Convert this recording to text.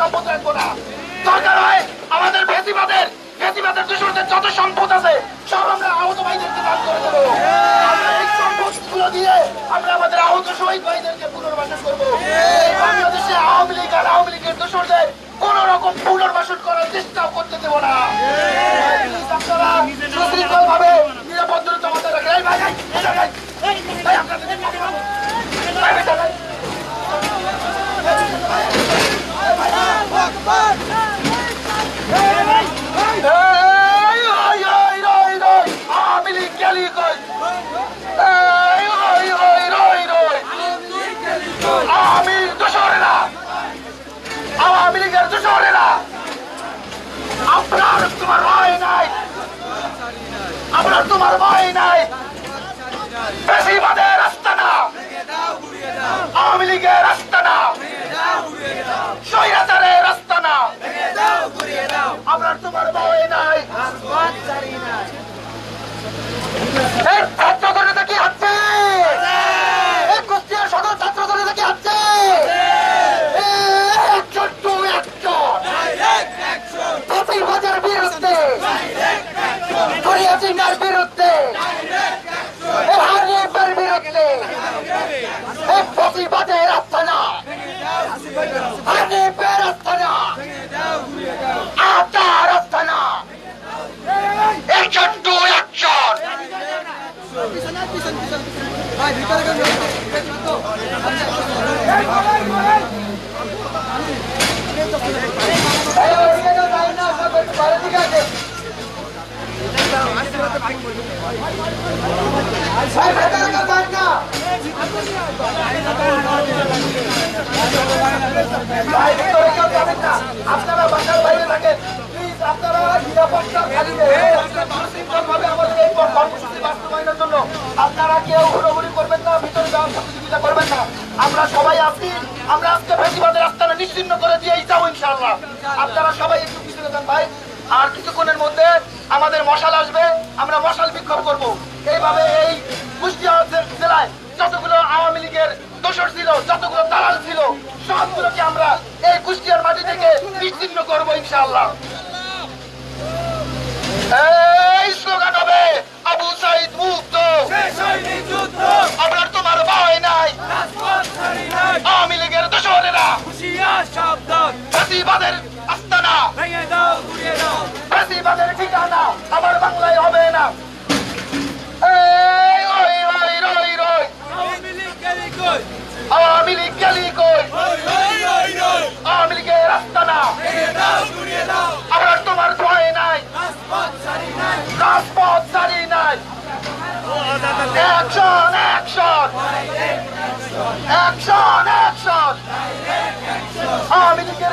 সম্পদ রাখব না। আমাদের ফেসিবাদের ফেসিবাদের দুশ্মনদের যত সম্পদ আছে, সব আমরা আহত ভাইদেরকে দান করে দেবো। আমরা এই সম্পদগুলো দিয়ে আমরা আমাদের আহত শহীদ ভাইদেরকে পুনর্বাসন তোমার ভয় নাই। বেশি আপনারা কেউ ঘুরোঘুরি করবেন না, ভিতরে যাওয়ার করবেন না। আমরা সবাই আছি, আমরা আজকে ফেসিবাদের রাস্তাটা নিশ্চিন্ন করে দিয়েই যাব ইনশাআল্লাহ। আপনারা সবাই একটু পিছনে যান ভাই। আর কিছুক্ষণের মধ্যে আমাদের মশাল আসবে, আমরা মশাল বিক্ষোভ করব। এইভাবে এই কুষ্টিয়া জেলায় যতগুলো আওয়ামী লীগের দোষর ছিল, যতগুলো দালাল ছিল, সবগুলোকে আমরা এই কুষ্টিয়ার মাটি থেকে নিশ্চিন্ন করব ইনশাল্লাহ প্রতিবাদের আস্তানা ফ্যাসিবাদের ঠিকানা আমার বাংলায় হবে না। আওয়ামী লীগ গেলি কই? আওয়ামী লীগের আমার তোমার ভয় নাই। রাজপথ নাই। Action action action action Awami লীগের